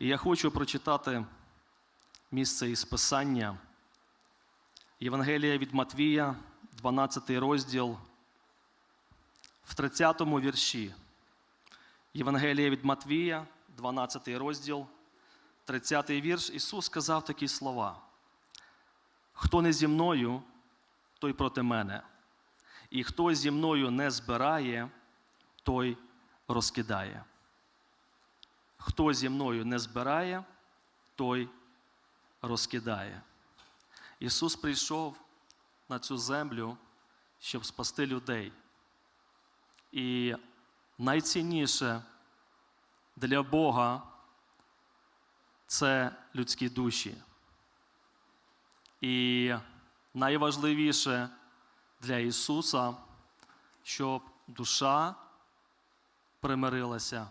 І я хочу прочитати місце із Писання. Євангелія від Матвія, 12 розділ, в 30 вірші. Євангелія від Матвія, 12 розділ, 30 вірш. Ісус сказав такі слова: Хто не зі мною, той проти мене. І хто зі мною не збирає, той розкидає. Хто зі мною не збирає, той розкидає. Ісус прийшов на цю землю, щоб спасти людей. І найцінніше для Бога це людські душі. І найважливіше для Ісуса, щоб душа примирилася